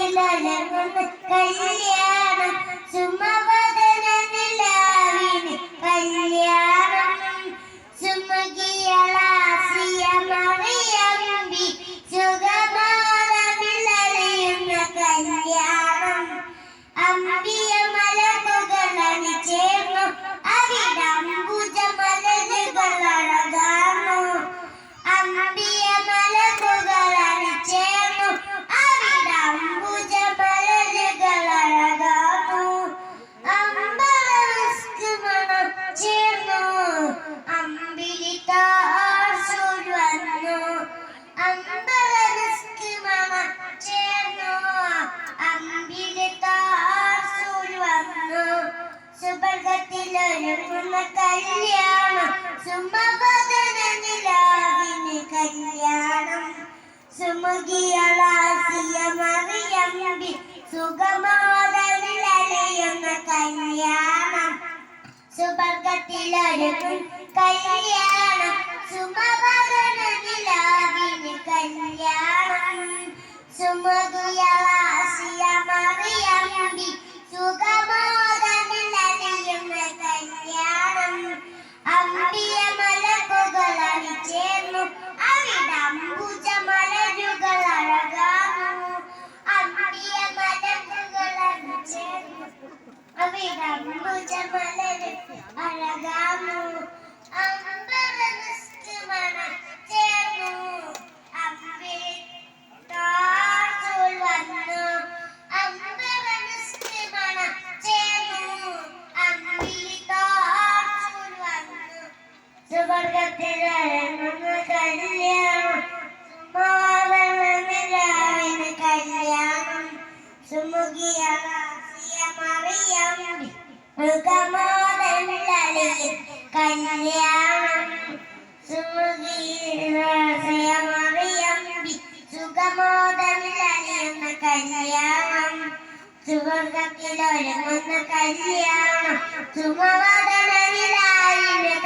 கையில் கல்யாணம் സുബർഗത്തിലൊരുങ്ങുന്ന കല്യാണം സുമവദന നിലാവിന് കല്യാണം. സുമുഖിയളാസിയ മറിയമ്പി സുഖമോദനിലയുന്ന കല്യാണം. സുബർഗത്തിലൊരുങ്ങും കല്യാണം സുമവദന حب جمل أرغام أنبر نسكمن تيمو أبي تاج الوانو أنبر نسكمن تيمو أبي تاج الوانو سبرغتر أرغم كليام موالا من സുഖമോദനിലയുന്ന കല്യാണം സുവർഗത്തിലൊരുങ്ങുന്ന കല്യാണം സുമവദനിലായിന്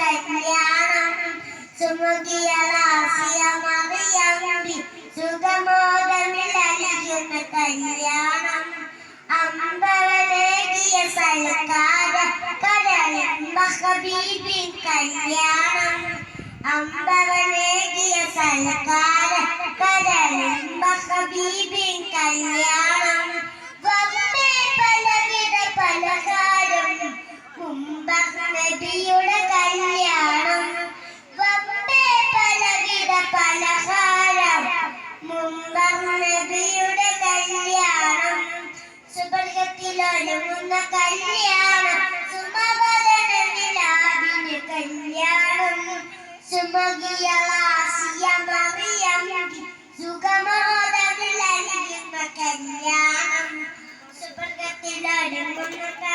കല്യാണം സുമുഖിയ റാസിയ മറിയമ്പി സുഖമോദനിലയുന്ന ഹബീബിൻ കല്യാണം. അമ്പവലേകിയ സൽക്കാര കടലിമ്പ ഹബീബിൻ കല്യാണം. വമ്പേ പലവിധ പലകാരം മുമ്പർ നബിയുടെ കല്യാണം. വമ്പേ പലവിധ പലഹാരം. മുമ്പർ നബിയുടെ കല്യാണം. സുബർഗത്തിലൊരുങ്ങുന്ന കല്യാണം. മറിയം സുഖമോദമിലലിയുന്ന കല്യാണം സുമവ